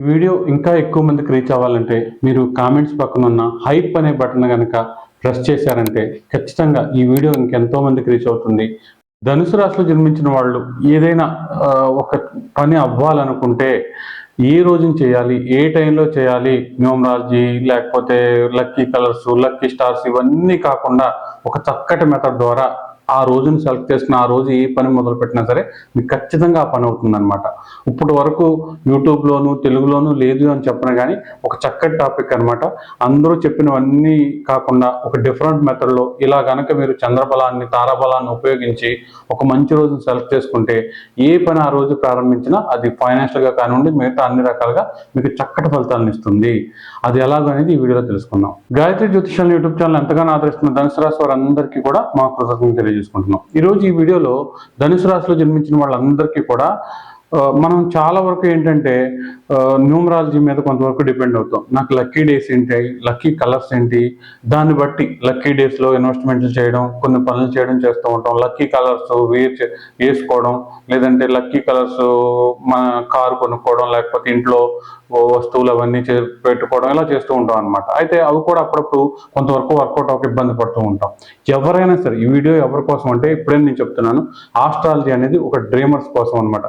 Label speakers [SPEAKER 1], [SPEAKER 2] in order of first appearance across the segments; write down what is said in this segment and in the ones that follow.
[SPEAKER 1] Video ఇంకా ఎక్కువ మందికి రీచ్ అవ్వాలంటే మీరు కామెంట్స్ పక్కన ఉన్న హైప్ అనే బటన్ కనుక ప్రెస్ చేశారంటే ఖచ్చితంగా ఈ వీడియో ఇంకెంతో మందికి రీచ్ అవుతుంది. ధనుసు రాశిలో జన్మించిన వాళ్ళు ఏదైనా ఒక పని అవ్వాలనుకుంటే ఏ రోజున చేయాలి ఏ టైంలో చేయాలి న్యూమరాలజీ లేకపోతే లక్కీ కలర్స్ లక్కీ స్టార్స్ ఇవన్నీ కాకుండా ఒక చక్కటి మెథడ్ ద్వారా ఆ రోజును సెలెక్ట్ చేసుకుని ఆ రోజు ఏ పని మొదలు పెట్టినా సరే మీకు ఖచ్చితంగా ఆ పని అవుతుంది అనమాట ఇప్పటి వరకు యూట్యూబ్లోను తెలుగులోను లేదు అని చెప్పిన కానీ ఒక చక్కటి టాపిక్ అన్నమాట. అందరూ చెప్పినవన్నీ కాకుండా ఒక డిఫరెంట్ మెథడ్లో ఇలా గనక మీరు చంద్రబలాన్ని తారాబలాన్ని ఉపయోగించి ఒక మంచి రోజును సెలెక్ట్ చేసుకుంటే ఏ పని ఆ రోజు ప్రారంభించినా అది ఫైనాన్షియల్గా కానివ్వండి మిగతా అన్ని రకాలుగా మీకు చక్కటి ఫలితాలను ఇస్తుంది. అది ఎలాగనేది ఈ వీడియోలో తెలుసుకుందాం. గాయత్రి జ్యోతిషాలను యూట్యూబ్ ఛానల్ ఎంతగానో ఆదరిస్తున్న ధనుసు రాశి వారందరికీ కూడా మా కృతజ్ఞతలు తెలియజేసుకుంటున్నాం ఈ రోజు ఈ వీడియోలో ధనుసు రాశిలో జన్మించిన వాళ్ళందరికీ కూడా మనం చాలా వరకు ఏంటంటే న్యూమరాలజీ మీద కొంతవరకు డిపెండ్ అవుతాం. నాకు లక్కీ డేస్ ఏంటి లక్కీ కలర్స్ ఏంటి దాన్ని బట్టి లక్కీ డేస్లో ఇన్వెస్ట్మెంట్లు చేయడం కొన్ని పనులు చేయడం చేస్తూ ఉంటాం. లక్కీ కలర్స్ వేర్ వేసుకోవడం లేదంటే లక్కీ కలర్స్ మన కారు కొనుక్కోవడం లేకపోతే ఇంట్లో వస్తువులు అవన్నీ చే పెట్టుకోవడం ఇలా చేస్తూ ఉంటాం అనమాట అయితే అవి కూడా అప్పుడప్పుడు కొంతవరకు వర్కౌట్ అవ్వక ఇబ్బంది పడుతూ ఉంటాం. ఎవరైనా సరే ఈ వీడియో ఎవరి కోసం అంటే ఇప్పుడే నేను చెప్తున్నాను. ఆస్ట్రాలజీ అనేది ఒక డ్రీమర్స్ కోసం అనమాట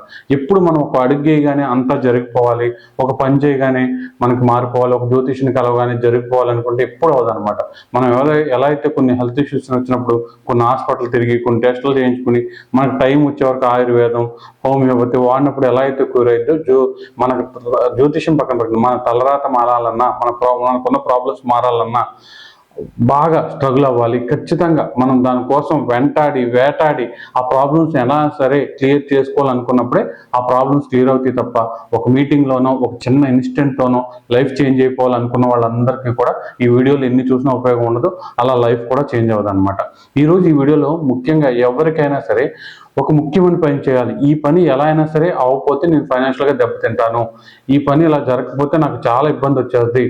[SPEAKER 1] ఎప్పుడు మనం ఒక అడుగు చేయగానే అంతా జరిగిపోవాలి ఒక పని చేయగానే మనకి మారిపోవాలి ఒక జ్యోతిష్ని కలవగానే జరిగిపోవాలనుకుంటే ఎప్పుడు అవ్వదనమాట మనం ఎలా ఎలా అయితే కొన్ని హెల్త్ ఇష్యూస్ వచ్చినప్పుడు కొన్ని హాస్పిటల్ తిరిగి కొన్ని టెస్టులు చేయించుకుని మనకు టైం వచ్చే వరకు ఆయుర్వేదం హోమియోపతి వాడినప్పుడు ఎలా అయితే క్యూర్ జో మనకు జ్యోతిష్యం పక్కన పెట్టింది మన తలరాత మారాలన్నా మన ప్రా మనకున్న ప్రాబ్లమ్స్ మారాలన్నా బాగా స్ట్రగుల్ అవ్వాలి. ఖచ్చితంగా మనం దానికోసం వెంటాడి వేటాడి ఆ ప్రాబ్లమ్స్ ఎలా సరే క్లియర్ చేసుకోవాలనుకున్నప్పుడే ఆ ప్రాబ్లమ్స్ క్లియర్ అవుతాయి తప్ప ఒక మీటింగ్లోనో ఒక చిన్న ఇన్స్టెంట్లోనో లైఫ్ చేంజ్ అయిపోవాలనుకున్న వాళ్ళందరికీ కూడా ఈ వీడియోలు ఎన్ని చూసినా ఉపయోగం ఉండదు. అలా లైఫ్ కూడా చేంజ్ అవ్వదు అనమాట ఈరోజు ఈ వీడియోలో ముఖ్యంగా ఎవరికైనా సరే ఒక ముఖ్యమైన పని చేయాలి. ఈ పని ఎలా అయినా సరే అవ్వకపోతే నేను ఫైనాన్షియల్గా దెబ్బతింటాను. ఈ పని ఇలా జరగకపోతే నాకు చాలా ఇబ్బంది వచ్చేది.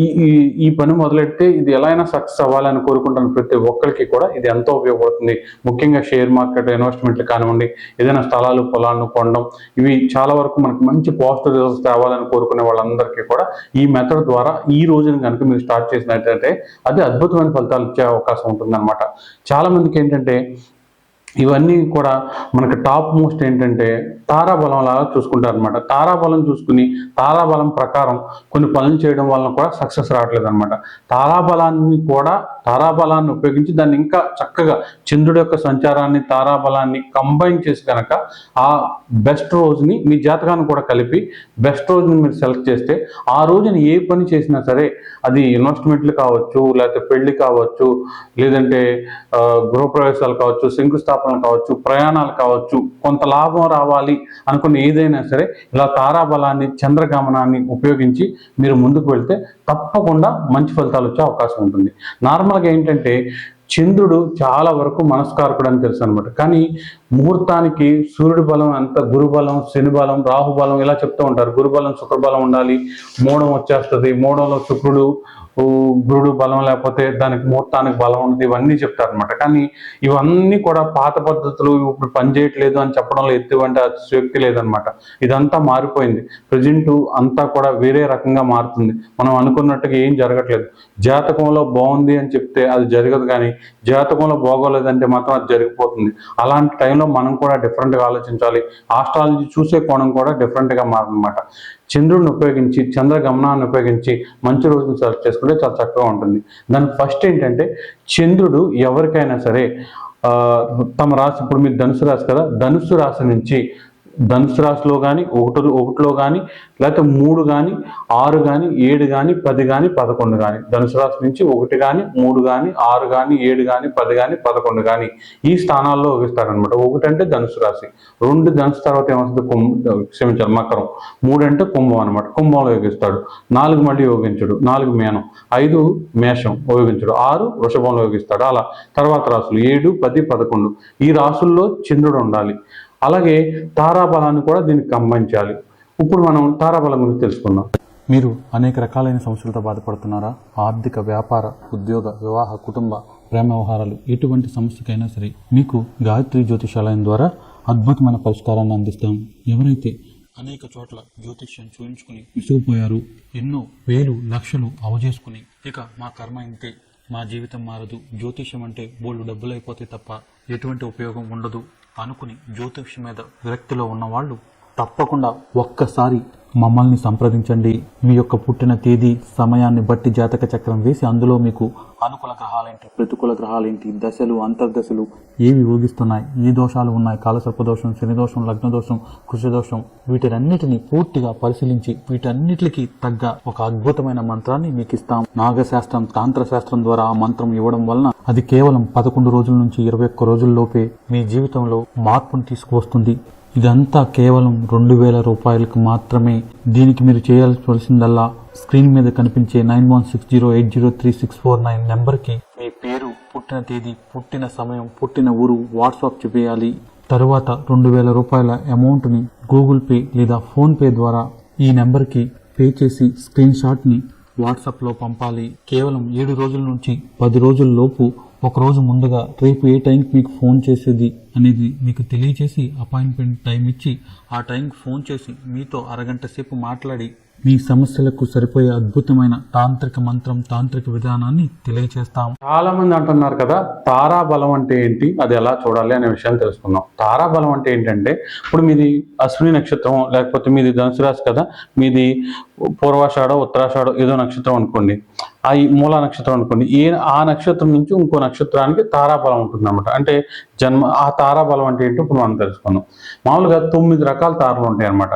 [SPEAKER 1] ఈ ఈ ఈ పని మొదలెడితే ఇది ఎలా అయినా సక్సెస్ అవ్వాలని కోరుకుంటాను ప్రతి ఒక్కరికి కూడా. ఇది ఎంతో ఉపయోగపడుతుంది. ముఖ్యంగా షేర్ మార్కెట్ ఇన్వెస్ట్మెంట్లు కానివ్వండి ఏదైనా స్థలాలు పొలాలను కొనడం ఇవి చాలా వరకు మనకు మంచి పాజిటివ్ రిజల్ట్స్ తేవాలని కోరుకునే వాళ్ళందరికీ కూడా ఈ మెథడ్ ద్వారా ఈ రోజున కనుక మీరు స్టార్ట్ చేసినట్టయితే అది అద్భుతమైన ఫలితాలు ఇచ్చే అవకాశం ఉంటుందన్నమాట. చాలా మందికి ఏంటంటే ఇవన్నీ కూడా మనకి టాప్ మోస్ట్ ఏంటంటే తారాబలం లాగా చూసుకుంటారు అనమాట తారాబలం చూసుకుని తారాబలం ప్రకారం కొన్ని పనులు చేయడం వలన కూడా సక్సెస్ రావట్లేదు అనమాట తారాబలాన్ని కూడా తారాబలాన్ని ఉపయోగించి దాన్ని ఇంకా చక్కగా చంద్రుడి యొక్క సంచారాన్ని తారాబలాన్ని కంబైన్ చేసి కనుక ఆ బెస్ట్ రోజుని మీ జాతకాన్ని కూడా కలిపి బెస్ట్ రోజుని మీరు సెలెక్ట్ చేస్తే ఆ రోజున ఏ పని చేసినా సరే అది ఇన్వెస్ట్మెంట్లు కావచ్చు లేకపోతే పెళ్ళి కావచ్చు లేదంటే గృహప్రవేశాలు కావచ్చు శంకుస్థాపన వ్యాపారం కావచ్చు ప్రయాణాలు కావచ్చు కొంత లాభం రావాలి అనుకున్న ఏదైనా సరే ఇలా తారాబలాన్ని చంద్రగమనాన్ని ఉపయోగించి మీరు ముందుకు వెళ్తే తప్పకుండా మంచి ఫలితాలు వచ్చే అవకాశం ఉంటుంది. నార్మల్గా ఏంటంటే చంద్రుడు చాలా వరకు మనస్కారకుడు అని తెలుసు అనమాట కానీ ముహూర్తానికి సూర్యుడి బలం ఎంత? గురుబలం శని బలం రాహుబలం ఇలా చెప్తూ ఉంటారు. గురుబలం శుక్రబలం ఉండాలి. మూడం వచ్చేస్తుంది. మూడంలో శుక్రుడు గురుడు బలం లేకపోతే దానికి ముహూర్తానికి బలం ఉన్నది ఇవన్నీ చెప్తారు అనమాట కానీ ఇవన్నీ కూడా పాత పద్ధతులు ఇప్పుడు పనిచేయట్లేదు అని చెప్పడంలో ఎటువంటి శక్తి లేదనమాట ఇదంతా మారిపోయింది. ప్రజెంట్ అంతా కూడా వేరే రకంగా మారుతుంది. మనం అనుకున్నట్టుగా ఏం జరగట్లేదు. జాతకంలో బాగుంది అని చెప్తే అది జరగదు కానీ జాతకంలో బాగోలేదంటే మాత్రం అది జరిగిపోతుంది. అలాంటి టైంలో మనం కూడా డిఫరెంట్గా ఆలోచించాలి. ఆస్ట్రాలజీ చూసే కోణం కూడా డిఫరెంట్గా మారనమాట చంద్రుడిని ఉపయోగించి చంద్ర గమనాన్ని ఉపయోగించి మంచి రోజును సెలెక్ట్ చేసుకుంటే చాలా చక్కగా ఉంటుంది. దాని ఫస్ట్ ఏంటంటే చంద్రుడు ఎవరికైనా సరే తమ రాశి ఇప్పుడు మీరు ధనుసు రాశి కదా ధనుసు రాశి నుంచి ధనుసు రాశిలో కానీ ఒకటి ఒకటిలో కానీ లేకపోతే మూడు కానీ ఆరు కానీ ఏడు కానీ పది కానీ పదకొండు కానీ ధనుసు రాశి నుంచి ఒకటి కానీ మూడు కానీ ఆరు కానీ ఏడు కానీ పది కానీ పదకొండు కానీ ఈ స్థానాల్లో యోగిస్తారనమాట ఒకటి అంటే ధనుసు రాశి. రెండు ధనుసు తర్వాత ఏమవుతుంది కుంభ క్షమించాలి మకరం. మూడు అంటే కుంభం అనమాట కుంభంలో యోగిస్తాడు నాలుగు మళ్ళీ యోగించడు నాలుగు మేనం. ఐదు మేషం యోగించడు ఆరు వృషభంలో యోగిస్తాడు అలా. తర్వాత రాసులు ఏడు పది పదకొండు. ఈ రాసుల్లో చంద్రుడు ఉండాలి. అలాగే తారాబలాన్ని కూడా దీనికి కంబైన్ చేయాలి ఇప్పుడు మనం తారాబలం గురించి తెలుసుకుందాం.
[SPEAKER 2] మీరు అనేక రకాలైన సమస్యలతో బాధపడుతున్నారా? ఆర్థిక వ్యాపార ఉద్యోగ వివాహ కుటుంబ ప్రేమ వ్యవహారాలు ఎటువంటి సమస్యకైనా సరే మీకు గాయత్రి జ్యోతిషాలయం ద్వారా అద్భుతమైన పరిష్కారాన్ని అందిస్తాం. ఎవరైతే అనేక చోట్ల జ్యోతిష్యం చూయించుకుని విసిగిపోయారు ఎన్నో వేలు లక్షలు అవజేసుకుని ఇక మా కర్మ ఇంతే. మా జీవితం మారదు. జ్యోతిష్యం అంటే బోళ్ళు డబ్బులు అయిపోతే తప్ప ఎటువంటి ఉపయోగం ఉండదు. అనుకుని జ్యోతిష్యం మీద విరక్తిలో ఉన్నవాళ్ళు తప్పకుండా ఒక్కసారి మమ్మల్ని సంప్రదించండి. మీ యొక్క పుట్టిన తేదీ సమయాన్ని బట్టి జాతక చక్రం వేసి అందులో మీకు అనుకూల గ్రహాలేంటి? ప్రతికూల గ్రహాలేంటి? దశలు అంతర్దశలు ఏవి ఊగిస్తున్నాయి? ఏ దోషాలు ఉన్నాయి. కాలసర్ప దోషం శని దోషం లగ్న దోషం కృషి దోషం. వీటన్నిటిని పూర్తిగా పరిశీలించి వీటన్నిటికి తగ్గ ఒక అద్భుతమైన మంత్రాన్ని మీకు ఇస్తాం నాగశాస్త్రం తాంత్ర శాస్త్రం ద్వారా ఆ మంత్రం ఇవ్వడం వలన అది కేవలం పదకొండు రోజుల నుంచి ఇరవై ఒక్క రోజుల్లోపే మీ జీవితంలో మార్పును తీసుకువస్తుంది. ఇదంతా కేవలం రెండు వేల రూపాయలకు మాత్రమే. దీనికి మీరు చేయాల్సిందల్లా స్క్రీన్ మీద కనిపించే nine one six zero eight zero three six four nine నెంబర్కి మీ పేరు పుట్టిన తేదీ పుట్టిన సమయం పుట్టిన ఊరు వాట్సాప్ చేయాలి తరువాత రెండు వేల రూపాయల అమౌంట్ని గూగుల్ పే లేదా ఫోన్పే ద్వారా ఈ నెంబర్కి పే చేసి స్క్రీన్ షాట్ని వాట్సాప్లో పంపాలి. కేవలం ఏడు రోజుల నుంచి పది రోజుల లోపు ఒక రోజు ముందుగా రేపు ఏ టైంకి మీకు ఫోన్ చేసేది అనేది మీకు తెలియచేసి అపాయింట్మెంట్ టైం ఇచ్చి ఆ టైంకి ఫోన్ చేసి మీతో అరగంట సేపు మాట్లాడి మీ సమస్యలకు సరిపోయే అద్భుతమైన తాంత్రిక మంత్రం తాంత్రిక విధానాన్ని తెలియజేస్తాం
[SPEAKER 1] చాలా మంది అంటున్నారు కదా తారాబలం అంటే ఏంటి? అది ఎలా చూడాలి అనే విషయాన్ని తెలుసుకుందాం. తారాబలం అంటే ఏంటంటే ఇప్పుడు మీది అశ్విని నక్షత్రం లేకపోతే మీది ధనుసు రాశి కదా మీది పూర్వాషాఢ ఉత్తరాషాఢ ఏదో నక్షత్రం అనుకోండి. ఆ ఈ మూల నక్షత్రం అనుకోండి ఏ ఆ నక్షత్రం నుంచి ఇంకో నక్షత్రానికి తారాబలం ఉంటుంది అనమాట అంటే జన్మ ఆ తారాబలం అంటే ఏంటో ఇప్పుడు మనం తెలుసుకుందాం. మామూలుగా తొమ్మిది రకాల తారలు ఉంటాయి అనమాట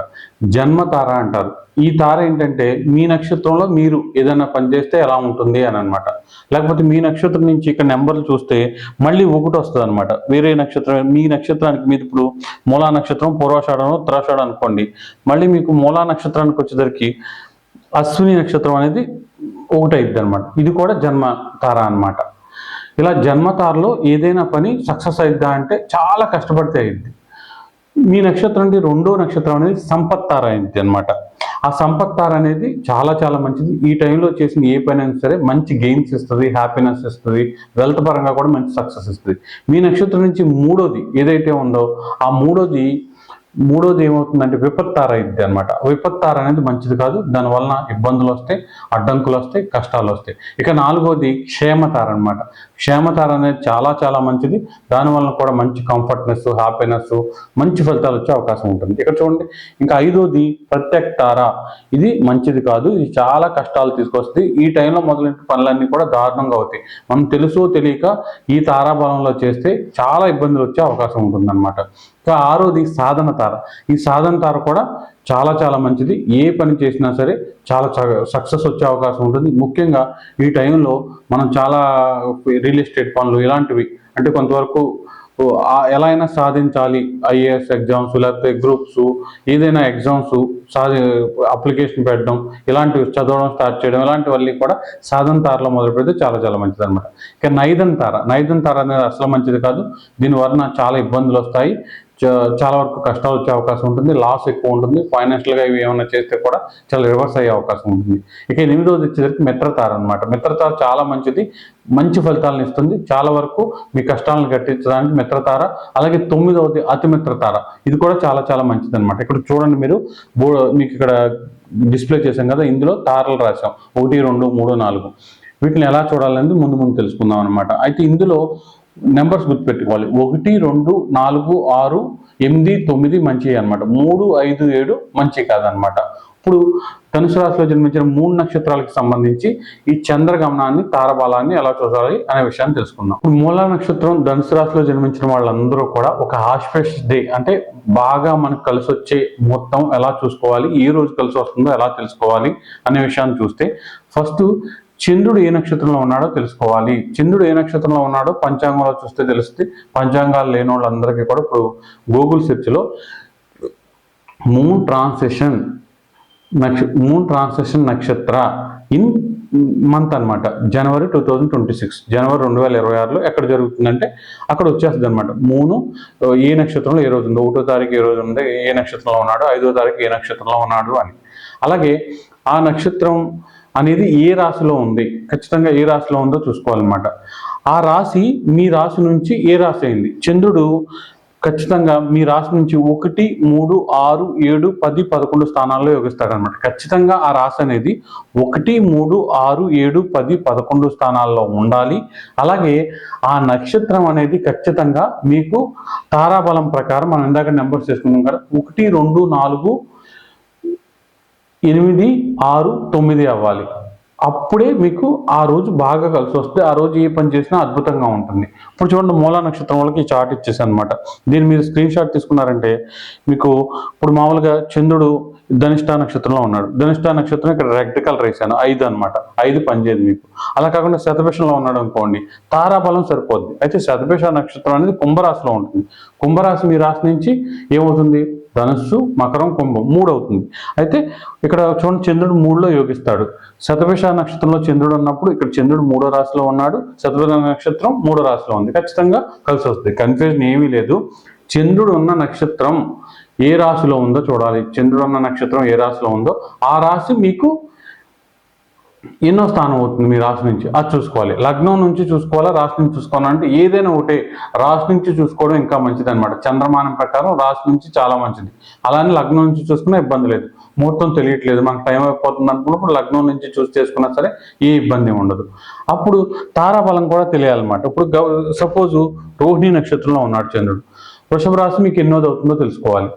[SPEAKER 1] జన్మ తార అంటారు. ఈ తార ఏంటంటే మీ నక్షత్రంలో మీరు ఏదైనా పని చేస్తే ఎలా ఉంటుంది అని అనమాట లేకపోతే మీ నక్షత్రం నుంచి ఇక్కడ నెంబర్లు చూస్తే మళ్ళీ ఒకటి వస్తుంది అనమాట వేరే నక్షత్రం మీ నక్షత్రానికి మీరు ఇప్పుడు మూలా నక్షత్రం పూర్వాషాఢం ఉత్తరాషాఢం అనుకోండి మళ్ళీ మీకు మూలా నక్షత్రానికి వచ్చేసరికి అశ్విని నక్షత్రం అనేది ఒకటైద్ది అనమాట ఇది కూడా జన్మ తార అన్నమాట. ఇలా జన్మతారలో ఏదైనా పని సక్సెస్ అయిద్దా అంటే చాలా కష్టపడితే అయింది మీ నక్షత్రం అంటే రెండో నక్షత్రం అనేది సంపత్తార అయింది అనమాట ఆ సంపత్తార అనేది చాలా చాలా మంచిది. ఈ టైంలో చేసిన ఏ పని అయినా సరే మంచి గెయిన్స్ ఇస్తుంది హ్యాపీనెస్ ఇస్తుంది వెల్త్ పరంగా కూడా మంచి సక్సెస్ ఇస్తుంది. మీ నక్షత్రం నుంచి మూడోది ఏదైతే ఉందో ఆ మూడోది మూడోది ఏమవుతుందంటే విపత్తార అయింది అనమాట విపత్తార అనేది మంచిది కాదు దానివలన ఇబ్బందులు వస్తాయి అడ్డంకులు వస్తాయి కష్టాలు వస్తాయి. ఇక నాలుగోది క్షేమతార అనమాట క్షేమతార అనేది చాలా చాలా మంచిది. దానివలన కూడా మంచి కంఫర్ట్నెస్ హ్యాపీనెస్ మంచి ఫలితాలు వచ్చే అవకాశం ఉంటుంది. ఇక్కడ చూడండి ఇంకా ఐదోది ప్రత్యేక తార ఇది మంచిది కాదు ఇది చాలా కష్టాలు తీసుకొస్తుంది. ఈ టైంలో మొదలైన పనులన్నీ కూడా దారుణంగా అవుతాయి. మనం తెలుసో తెలియక ఈ తారాబలంలో చేస్తే చాలా ఇబ్బందులు వచ్చే అవకాశం ఉంటుందన్నమాట. ఇంకా ఆరోది సాధన తార ఈ సాధన తార కూడా చాలా చాలా మంచిది. ఏ పని చేసినా సరే చాలా సక్సెస్ వచ్చే అవకాశం ఉంటుంది. ముఖ్యంగా ఈ టైంలో మనం చాలా రియల్ ఎస్టేట్ పనులు ఇలాంటివి అంటే కొంతవరకు ఎలా అయినా సాధించాలి. ఐఏఎస్ ఎగ్జామ్స్ లేకపోతే గ్రూప్స్ ఏదైనా ఎగ్జామ్స్ సాధి అప్లికేషన్ పెట్టడం ఇలాంటివి చదవడం స్టార్ట్ చేయడం ఇలాంటివన్నీ కూడా సాధన తారలో మొదలు పెడితే చాలా చాలా మంచిది అనమాట ఇక నైదన్ తార నైదన్ తార అనేది అసలు మంచిది కాదు. దీని వలన చాలా ఇబ్బందులు వస్తాయి. చాలా వరకు కష్టాలు వచ్చే అవకాశం ఉంటుంది. లాస్ ఎక్కువ ఉంటుంది. ఫైనాన్షియల్గా ఇవి ఏమైనా చేస్తే కూడా చాలా రివర్స్ అయ్యే అవకాశం ఉంటుంది. ఇక ఎనిమిదోది వచ్చేసరికి మిత్రతార అనమాట మిత్రతార చాలా మంచిది. మంచి ఫలితాలను ఇస్తుంది. చాలా వరకు మీ కష్టాలను గట్టించడానికి మిత్రతార అలాగే తొమ్మిదవది అతి మిత్రతార. ఇది కూడా చాలా చాలా మంచిది అనమాట ఇక్కడ చూడండి మీరు. బో మీకు ఇక్కడ డిస్ప్లే చేశాం కదా. ఇందులో తారలు రాసాం ఒకటి రెండు మూడు నాలుగు. వీటిని ఎలా చూడాలనేది ముందు ముందు తెలుసుకుందాం అనమాట అయితే ఇందులో నెంబర్స్ గుర్తుపెట్టుకోవాలి. ఒకటి రెండు నాలుగు ఆరు ఎనిమిది తొమ్మిది మంచి అనమాట మూడు ఐదు ఏడు మంచి కాదనమాట ఇప్పుడు ధనుసు రాశిలో జన్మించిన మూడు నక్షత్రాలకు సంబంధించి ఈ చంద్రగమనాన్ని తారబలాన్ని ఎలా చూడాలి అనే విషయాన్ని తెలుసుకుందాం. ఇప్పుడు మూలా నక్షత్రం ధనుసు రాశిలో జన్మించిన వాళ్ళందరూ కూడా ఒక హాస్పిషస్ డే అంటే బాగా మనకు కలిసి వచ్చే మొత్తం ఎలా చూసుకోవాలి ఏ రోజు కలిసి వస్తుందో ఎలా తెలుసుకోవాలి అనే విషయాన్ని చూస్తే ఫస్ట్ చంద్రుడు ఏ నక్షత్రంలో ఉన్నాడో తెలుసుకోవాలి. చంద్రుడు ఏ నక్షత్రంలో ఉన్నాడో పంచాంగంలో చూస్తే తెలుస్తుంది. పంచాంగాలు లేని వాళ్ళందరికీ కూడా ఇప్పుడు గూగుల్ సెర్చ్లో మూన్ ట్రాన్సెషన్ నక్ష మూన్ ట్రాన్సెషన్ నక్షత్ర ఇన్ మంత్ అన్నమాట. January two thousand twenty six జనవరి రెండు వేల ఇరవై ఆరులో ఎక్కడ జరుగుతుందంటే అక్కడ వచ్చేస్తుంది అనమాట మూను ఏ నక్షత్రంలో ఏ రోజు ఉందో ఒకటో తారీఖు ఏ రోజు ఉంది ఏ నక్షత్రంలో ఉన్నాడు ఐదో తారీఖు ఏ నక్షత్రంలో ఉన్నాడు అని. అలాగే ఆ నక్షత్రం అనేది ఏ రాశిలో ఉంది? ఖచ్చితంగా ఏ రాశిలో ఉందో చూసుకోవాలన్నమాట. ఆ రాశి మీ రాశి నుంచి ఏ రాశి అయింది? చంద్రుడు ఖచ్చితంగా మీ రాశి నుంచి ఒకటి మూడు ఆరు ఏడు పది పదకొండు స్థానాల్లో యోగిస్తాడు అనమాట ఖచ్చితంగా ఆ రాశి అనేది ఒకటి మూడు ఆరు ఏడు పది పదకొండు స్థానాల్లో ఉండాలి. అలాగే ఆ నక్షత్రం అనేది ఖచ్చితంగా మీకు తారాబలం ప్రకారం మనం ఇందాక నెంబర్స్ చేసుకున్నాం కదా ఒకటి రెండు నాలుగు ఎనిమిది ఆరు తొమ్మిది అవ్వాలి. అప్పుడే మీకు ఆ రోజు బాగా కలిసి వస్తే ఆ రోజు ఏ పని చేసినా అద్భుతంగా ఉంటుంది. ఇప్పుడు చూడండి మూలా నక్షత్రం వాళ్ళకి ఈ చార్ట్ ఇచ్చేసాను అనమాట దీన్ని మీరు స్క్రీన్ షాట్ తీసుకున్నారంటే మీకు ఇప్పుడు మామూలుగా చంద్రుడు ధనిష్ట నక్షత్రంలో ఉన్నాడు. ధనిష్టా నక్షత్రం ఇక్కడ రెడ్ కలర్ వేసాను. ఐదు అన్నమాట. ఐదు పనిచేయదు మీకు. అలా కాకుండా శతభేషంలో ఉన్నాడు అనుకోండి తారాబలం సరిపోద్ది. అయితే శతభేష నక్షత్రం అనేది కుంభరాశిలో ఉంటుంది. కుంభరాశి మీ రాశి నుంచి ఏమవుతుంది? ధనుస్సు మకరం కుంభం మూడు అవుతుంది అయితే ఇక్కడ చూడండి చంద్రుడు మూడులో యోగిస్తాడు. శతభిష నక్షత్రంలో చంద్రుడు ఉన్నప్పుడు ఇక్కడ చంద్రుడు మూడో రాశిలో ఉన్నాడు. శతభిష నక్షత్రం మూడో రాశిలో ఉంది. ఖచ్చితంగా కలిసి వస్తుంది. కన్ఫ్యూజన్ ఏమీ లేదు. చంద్రుడు ఉన్న నక్షత్రం ఏ రాశిలో ఉందో చూడాలి. చంద్రుడు ఉన్న నక్షత్రం ఏ రాశిలో ఉందో ఆ రాశి మీకు ఎన్నో స్థానం అవుతుంది మీ రాశి నుంచి. అది చూసుకోవాలి. లగ్నం నుంచి చూసుకోవాలా రాశి నుంచి చూసుకోవాలంటే ఏదైనా ఒకటే. రాశి నుంచి చూసుకోవడం ఇంకా మంచిది అనమాట చంద్రమానం ప్రకారం రాశి నుంచి చాలా మంచిది. అలానే లగ్నం నుంచి చూసుకున్నా ఇబ్బంది లేదు. ముహూర్తం తెలియట్లేదు. మనకు టైం అయిపోతుంది అనుకున్నప్పుడు లగ్నం నుంచి చూసి చేసుకున్నా సరే ఏ ఇబ్బంది ఉండదు. అప్పుడు తారాబలం కూడా తెలియాలన్నమాట. ఇప్పుడు సపోజ్ రోహిణి నక్షత్రంలో ఉన్నాడు చంద్రుడు. వృషభ రాశి మీకు ఎన్నోది అవుతుందో తెలుసుకోవాలి.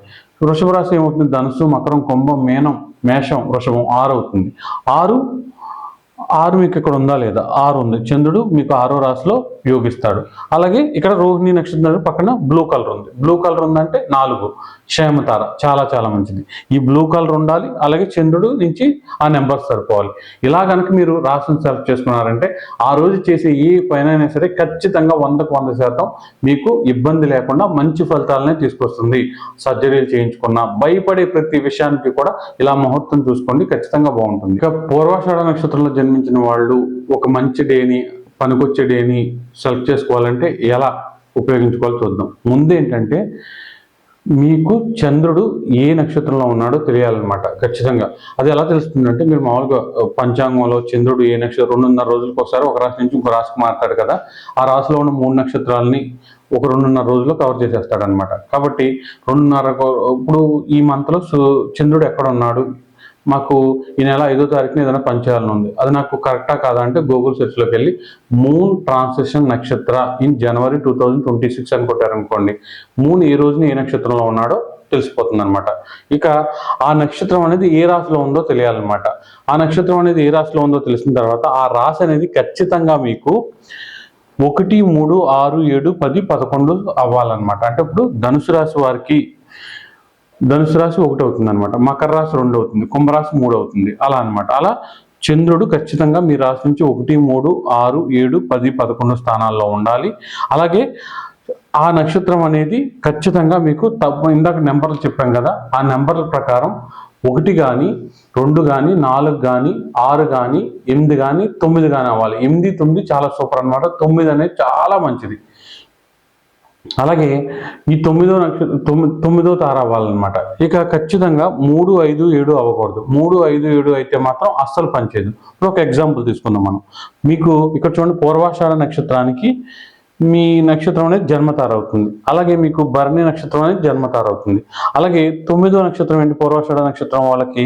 [SPEAKER 1] వృషభ రాశి ఏమవుతుంది? ధనుసు మకరం కుంభం మేనం మేషం వృషభం ఆరు అవుతుంది. ఆరు ఆరు మీకు ఇక్కడ ఉందా లేదా? ఆరు ఉంది. చంద్రుడు మీకు ఆరో రాశిలో యోగిస్తాడు అలాగే ఇక్కడ రోహిణి నక్షత్రం పక్కన బ్లూ కలర్ ఉంది. బ్లూ కలర్ ఉందంటే నాలుగు. క్షేమతార చాలా చాలా మంచిది. ఈ బ్లూ కలర్ ఉండాలి అలాగే చంద్రుడు నుంచి ఆ నెంబర్స్ సరిపోవాలి. ఇలా కనుక మీరు రాశిని సెలెక్ట్ చేసుకున్నారంటే ఆ రోజు చేసే ఏ పైన సరే ఖచ్చితంగా వందకు వంద శాతం మీకు ఇబ్బంది లేకుండా మంచి ఫలితాలనే తీసుకొస్తుంది. సర్జరీలు చేయించుకున్న భయపడే ప్రతి విషయానికి కూడా ఇలా ముహూర్తం చూసుకోండి ఖచ్చితంగా బాగుంటుంది. ఇక పూర్వాషాఢ నక్షత్రంలో జన్మించిన వాళ్ళు ఒక మంచి డేని పనికొచ్చే డేని సెలెక్ట్ చేసుకోవాలంటే ఎలా ఉపయోగించుకోవాలో చూద్దాం. ముందు ఏంటంటే మీకు చంద్రుడు ఏ నక్షత్రంలో ఉన్నాడో తెలియాలన్నమాట ఖచ్చితంగా. అది ఎలా తెలుస్తుందంటే మీరు మామూలుగా పంచాంగంలో చంద్రుడు ఏ నక్షత్రం రెండున్నర రోజులకు ఒకసారి ఒక రాశి నుంచి ఇంకో రాశికి మారుతాడు కదా ఆ రాశిలో ఉన్న మూడు నక్షత్రాలని ఒక రెండున్నర రోజుల్లో కవర్ చేసేస్తాడనమాట కాబట్టి రెండున్నర ఇప్పుడు ఈ మంత్లో చంద్రుడు ఎక్కడ ఉన్నాడు? మాకు ఈ నెల ఐదో తారీఖున ఏదైనా పని చేయాలని ఉంది. అది నాకు కరెక్టా కాదా అంటే గూగుల్ సెర్చ్లోకి వెళ్ళి moon transition nakshatra in January two thousand twenty six అని కొట్టారనుకోండి. మూన్ ఏ రోజున ఏ నక్షత్రంలో ఉన్నాడో తెలిసిపోతుంది అనమాట ఇక ఆ నక్షత్రం అనేది ఏ రాశిలో ఉందో తెలియాలన్నమాట. ఆ నక్షత్రం అనేది ఏ రాశిలో ఉందో తెలిసిన తర్వాత ఆ రాశి అనేది ఖచ్చితంగా మీకు ఒకటి మూడు ఆరు ఏడు పది పదకొండు అవ్వాలన్నమాట. అంటే ఇప్పుడు ధనుసు రాశి వారికి ధనుసు రాశి ఒకటి అవుతుంది అనమాట మకర రాశి రెండు అవుతుంది. కుంభరాశి మూడు అవుతుంది. అలా అనమాట అలా చంద్రుడు ఖచ్చితంగా మీ రాశి నుంచి ఒకటి మూడు ఆరు ఏడు పది పదకొండు స్థానాల్లో ఉండాలి. అలాగే ఆ నక్షత్రం అనేది ఖచ్చితంగా మీకు తప్ప ఇందాక నెంబర్లు చెప్పాం కదా ఆ నెంబర్ల ప్రకారం ఒకటి కానీ రెండు కానీ నాలుగు కానీ ఆరు కానీ ఎనిమిది కానీ తొమ్మిది కానీ అవ్వాలి. ఎనిమిది తొమ్మిది చాలా సూపర్ అన్నమాట. తొమ్మిది అనేది చాలా మంచిది. అలాగే ఈ తొమ్మిదో నక్షత్రం తొమ్మిదో తార అవ్వాలన్నమాట ఇక ఖచ్చితంగా మూడు ఐదు ఏడు అవ్వకూడదు. మూడు ఐదు ఏడు అయితే మాత్రం అస్సలు పనిచేయదు. ఇప్పుడు ఒక ఎగ్జాంపుల్ తీసుకుందాం మనం. మీకు ఇక్కడ చూడండి పూర్వాషాఢ నక్షత్రానికి మీ నక్షత్రం అనేది జన్మతార అవుతుంది. అలాగే మీకు భరణి నక్షత్రం అనేది జన్మతార అవుతుంది. అలాగే తొమ్మిదో నక్షత్రం ఏంటి? పూర్వాషాఢ నక్షత్రం వాళ్ళకి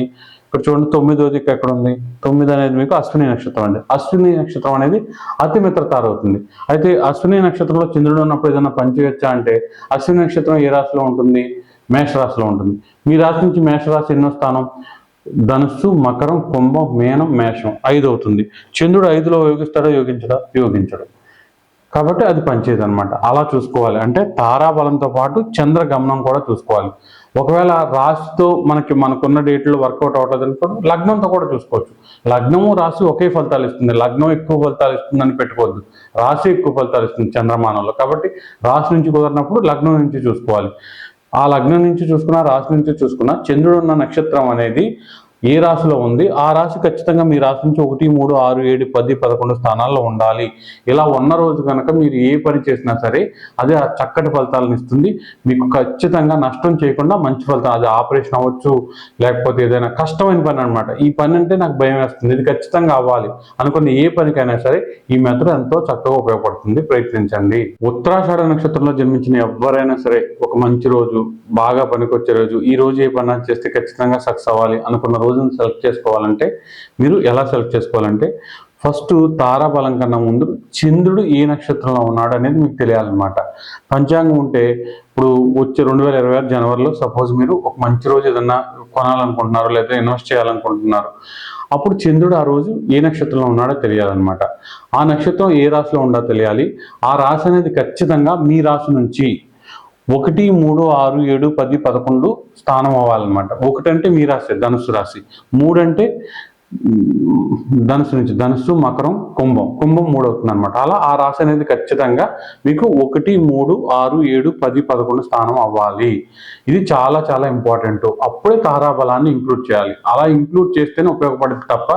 [SPEAKER 1] ఇక్కడ చూడండి తొమ్మిదోది ఎక్కడ ఉంది తొమ్మిది అనేది మీకు అశ్విని నక్షత్రం అండి. అశ్విని నక్షత్రం అనేది అతి మిత్రతార అవుతుంది అయితే అశ్విని నక్షత్రంలో చంద్రుడు ఉన్నప్పుడు ఏదైనా పని అంటే అశ్విని నక్షత్రం ఏ రాశిలో ఉంటుంది? మేష రాశిలో ఉంటుంది. మీ రాశి నుంచి మేషరాశి ఎన్నో స్థానం? ధనుస్సు మకరం కుంభం మేనం మేషం ఐదు అవుతుంది. చంద్రుడు ఐదులో యోగిస్తాడో? యోగించడా? యోగించడు. కాబట్టి అది పనిచేయదు అనమాట అలా చూసుకోవాలి. అంటే తారాబలంతో పాటు చంద్ర గమనం కూడా చూసుకోవాలి. ఒకవేళ రాశితో మనకి మనకున్న డేట్లో వర్కౌట్ అవ్వట్లేదు అనుకోండి లగ్నంతో కూడా చూసుకోవచ్చు. లగ్నము రాశి ఒకే ఫలితాలు ఇస్తుంది. లగ్నం ఎక్కువ ఫలితాలు ఇస్తుందని పెట్టుకోవద్దు. రాశి ఎక్కువ ఫలితాలు ఇస్తుంది చంద్రమానంలో. కాబట్టి రాశి నుంచి కుదరినప్పుడు లగ్నం నుంచి చూసుకోవాలి. ఆ లగ్నం నుంచి చూసుకున్నా రాశి నుంచి చూసుకున్నా చంద్రుడు ఉన్న నక్షత్రం అనేది ఏ రాశిలో ఉంది? ఆ రాశి ఖచ్చితంగా మీ రాశి నుంచి ఒకటి మూడు ఆరు ఏడు పది పదకొండు స్థానాల్లో ఉండాలి. ఇలా ఉన్న రోజు కనుక మీరు ఏ పని చేసినా సరే అది ఆ చక్కటి ఫలితాలను ఇస్తుంది. మీకు ఖచ్చితంగా నష్టం చేయకుండా మంచి ఫలితం అది ఆపరేషన్ అవ్వచ్చు లేకపోతే ఏదైనా కష్టమైన పని అనమాట ఈ పని అంటే నాకు భయం వేస్తుంది. ఇది ఖచ్చితంగా అవ్వాలి. అనుకున్న ఏ పనికైనా సరే ఈ మెథడ్ ఎంతో చక్కగా ఉపయోగపడుతుంది. ప్రయత్నించండి. ఉత్తరాషాఢ నక్షత్రంలో జన్మించిన ఎవరైనా సరే ఒక మంచి రోజు బాగా పనికొచ్చే రోజు ఈ రోజు ఏ పని చేస్తే ఖచ్చితంగా సక్సెస్ అవ్వాలి అనుకున్న రోజు రోజును సెలెక్ట్ చేసుకోవాలంటే మీరు ఎలా సెలెక్ట్ చేసుకోవాలంటే ఫస్ట్ తారాబలం కన్నా ముందు చంద్రుడు ఏ నక్షత్రంలో ఉన్నాడు అనేది మీకు తెలియాలన్నమాట. పంచాంగం ఉంటే ఇప్పుడు వచ్చే రెండు వేల ఇరవై ఆరు జనవరిలో సపోజ్ మీరు ఒక మంచి రోజు ఏదన్నా కొనాలనుకుంటున్నారు లేదా ఇన్వెస్ట్ చేయాలనుకుంటున్నారు అప్పుడు చంద్రుడు ఆ రోజు ఏ నక్షత్రంలో ఉన్నాడో తెలియాలన్నమాట. ఆ నక్షత్రం ఏ రాశిలో ఉందో తెలియాలి. ఆ రాశి అనేది ఖచ్చితంగా మీ రాశి నుంచి ఒకటి మూడు ఆరు ఏడు పది పదకొండు స్థానం అవ్వాలన్నమాట. ఒకటంటే మీ రాశి ధనుసు రాశి. మూడంటే ధనుసు నుంచి ధనుసు మకరం కుంభం. కుంభం మూడు అవుతుంది అనమాట అలా ఆ రాశి అనేది ఖచ్చితంగా మీకు ఒకటి మూడు ఆరు ఏడు పది పదకొండు స్థానం అవ్వాలి. ఇది చాలా చాలా ఇంపార్టెంట్. అప్పుడే తారాబలాన్ని ఇంక్లూడ్ చేయాలి. అలా ఇంక్లూడ్ చేస్తేనే ఉపయోగపడుతుంది తప్ప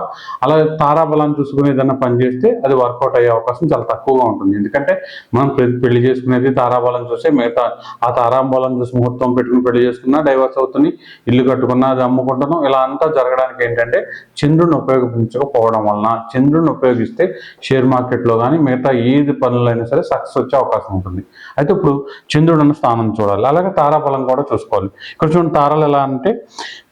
[SPEAKER 1] అలా తారాబలాన్ని చూసుకుని ఏదైనా పని చేస్తే అది వర్కౌట్ అయ్యే అవకాశం చాలా తక్కువగా ఉంటుంది. ఎందుకంటే మనం పెళ్ళి చేసుకునేది తారాబలం చూసే మిగతా ఆ తారాబలం చూసి ముహూర్తం పెట్టుకుని పెళ్ళి చేసుకున్నా డైవర్స్ అవుతుంది ఇల్లు కట్టుకున్నా అది అమ్ముకుంటున్నాం ఇలా అంతా జరగడానికి ఏంటంటే చంద్రుడిని ఉపయోగించకపోవడం వలన చంద్రుడిని ఉపయోగిస్తే షేర్ మార్కెట్లో కానీ మిగతా ఏది పనులైనా సరే సక్సెస్ వచ్చే అవకాశం ఉంటుంది. అయితే ఇప్పుడు చంద్రుడు ఉన్న స్థానం చూడాలి. అలాగే తారాఫలం కూడా చూసుకోవాలి. ఇక్కడ చూడండి తారాలు ఎలా అంటే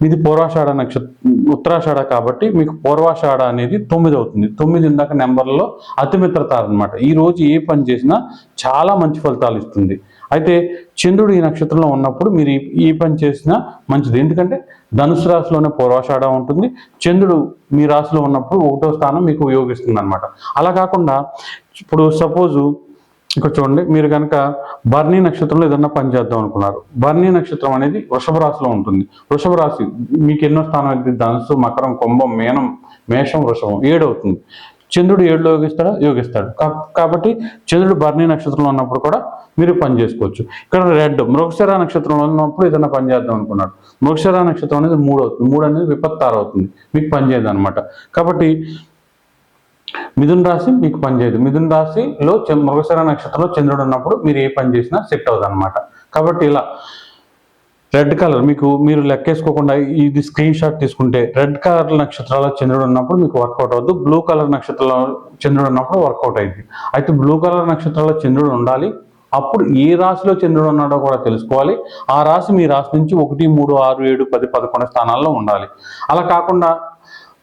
[SPEAKER 1] మీది పూర్వాషాఢ నక్షత్రం ఉత్తరాషాఢ కాబట్టి మీకు పూర్వాషాఢ అనేది తొమ్మిది అవుతుంది. తొమ్మిది ఇందాక నెంబర్లో అతిమిత్ర తార అనమాట ఈ రోజు ఏ పని చేసినా చాలా మంచి ఫలితాలు ఇస్తుంది. అయితే చంద్రుడు ఈ నక్షత్రంలో ఉన్నప్పుడు మీరు ఈ పని చేసినా మంచిది. ఎందుకంటే ధనుసు రాశిలోనే పూర్వాషాఢ ఉంటుంది. చంద్రుడు మీ రాశిలో ఉన్నప్పుడు ఒకటో స్థానం మీకు ఉపయోగిస్తుంది అనమాట అలా కాకుండా ఇప్పుడు సపోజు ఇక్కడ చూడండి మీరు కనుక బర్నీ నక్షత్రంలో ఏదన్నా పని చేద్దాం అనుకున్నారు. బర్నీ నక్షత్రం అనేది వృషభ రాశిలో ఉంటుంది. వృషభ రాశి మీకు ఎన్నో స్థానం అయితే ధనుసు మకరం కుంభం మేనం మేషం వృషభం ఏడవుతుంది చంద్రుడు ఏడులో యోగిస్తాడా? యోగిస్తాడు. కాబట్టి చంద్రుడు బర్ణి నక్షత్రంలో ఉన్నప్పుడు కూడా మీరు పని చేసుకోవచ్చు. ఇక్కడ రెడ్ మృగశిర నక్షత్రంలో ఉన్నప్పుడు ఏదైనా పని చేద్దాం అనుకున్నాడు. మృగశిర నక్షత్రం అనేది మూడు అవుతుంది. మూడు అనేది విపత్తారు అవుతుంది. మీకు పని చేయదు అనమాట కాబట్టి మిథున రాశి మీకు పనిచేయదు మిథున రాశిలో చ- మృగశిర నక్షత్రంలో చంద్రుడు ఉన్నప్పుడు మీరు ఏ పని చేసినా సెట్ అవుతుంది అనమాట కాబట్టి ఇలా రెడ్ కలర్ మీకు మీరు లెక్కేసుకోకుండా ఇది స్క్రీన్ షాట్ తీసుకుంటే రెడ్ కలర్ నక్షత్రాల చంద్రుడు ఉన్నప్పుడు మీకు వర్కౌట్ అవ్వదు బ్లూ కలర్ నక్షత్రాల చంద్రుడు ఉన్నప్పుడు వర్కౌట్ అయింది. అయితే బ్లూ కలర్ నక్షత్రాల చంద్రుడు ఉండాలి. అప్పుడు ఏ రాశిలో చంద్రుడు ఉన్నాడో కూడా తెలుసుకోవాలి. ఆ రాశి మీ రాశి నుంచి ఒకటి మూడు ఆరు ఏడు పది పదకొండు స్థానాల్లో ఉండాలి. అలా కాకుండా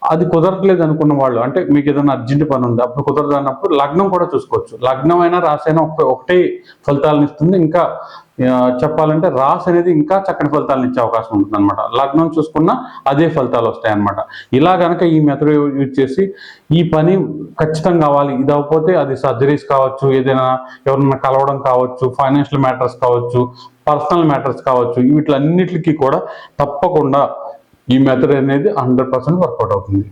[SPEAKER 1] అది కుదరట్లేదు అనుకున్న వాళ్ళు అంటే మీకు ఏదైనా అర్జెంట్ పని ఉంది అప్పుడు కుదరదు అన్నప్పుడు లగ్నం కూడా చూసుకోవచ్చు. లగ్నం అయినా రాసి అయినా ఒక ఒకటే ఫలితాలను ఇస్తుంది. ఇంకా చెప్పాలంటే రాశి అనేది ఇంకా చక్కటి ఫలితాలను ఇచ్చే అవకాశం ఉంటుంది అనమాట లగ్నం చూసుకున్నా అదే ఫలితాలు వస్తాయి అనమాట ఇలా గనక ఈ మెథడ్ యూజ్ చేసి ఈ పని ఖచ్చితంగా కావాలి ఇది అవ్వకపోతే అది సర్జరీస్ కావచ్చు ఏదైనా ఎవరన్నా కలవడం కావచ్చు ఫైనాన్షియల్ మ్యాటర్స్ కావచ్చు పర్సనల్ మ్యాటర్స్ కావచ్చు వీటిలన్నిటికీ కూడా తప్పకుండా ఈ మెథడ్ అనేది హండ్రెడ్ పర్సెంట్ వర్కౌట్ అవుతుంది.